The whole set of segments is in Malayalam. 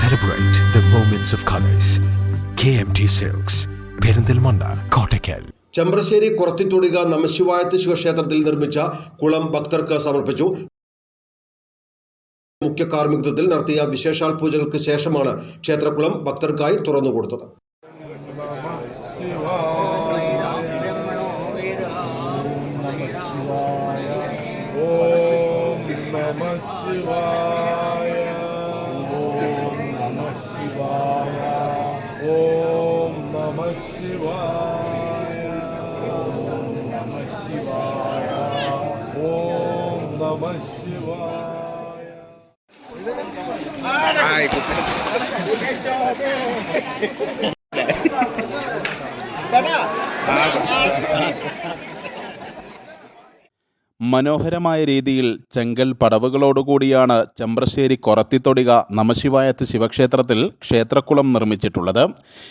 Celebrate of colours K M T silks Perinthalmanna Kottakkal Chamrassery Kuraththithodika നമശിവായത്ത് ശിവക്ഷേത്രത്തിൽ നിർമ്മിച്ച കുളം ഭക്തർക്ക് സമർപ്പിച്ചു. മുഖ്യ കാർമ്മികത്വത്തിൽ നടത്തിയ വിശേഷാൽ പൂജകൾക്ക് ശേഷമാണ് ക്ഷേത്രക്കുളം ഭക്തർക്കായി തുറന്നുകൊടുത്തത് ഓം നമ ശിവായ ഓം നമ ശിവായ ഓം നമ ശിവായ ഓം നമ ശിവായ ഓം നമ ശിവായ മനോഹരമായ രീതിയിൽ ചെങ്കൽ പടവുകളോടുകൂടിയാണ് ചെമ്പ്രശ്ശേരി കൊറത്തിത്തൊടിക നമശിവായത്ത് ശിവക്ഷേത്രത്തിൽ ക്ഷേത്രക്കുളം നിർമ്മിച്ചിട്ടുള്ളത്.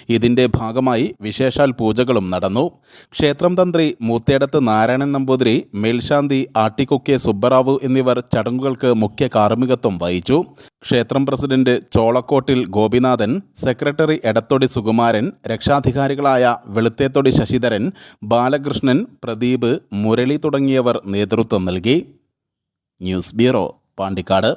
ഇതിന്റെ ഭാഗമായി വിശേഷാൽ പൂജകളും നടന്നു. ക്ഷേത്രം തന്ത്രി മൂത്തേടത്ത് നാരായണൻ നമ്പൂതിരി മേൽശാന്തി ആട്ടിക്കുക്കെ സുബ്ബറാവു എന്നിവർ ചടങ്ങുകൾക്ക് മുഖ്യ കാർമ്മികത്വം വഹിച്ചു. ക്ഷേത്രം പ്രസിഡന്റ് ചോളക്കോട്ടിൽ ഗോപിനാഥൻ സെക്രട്ടറി എടത്തൊടി സുകുമാരൻ രക്ഷാധികാരികളായ വെളുത്തേത്തൊടി ശശിധരൻ ബാലകൃഷ്ണൻ പ്രദീപ് മുരളി തുടങ്ങിയവർ നേതൃത്വം നൽകി ന്യൂസ് ബ്യൂറോ പാണ്ടിക്കാട്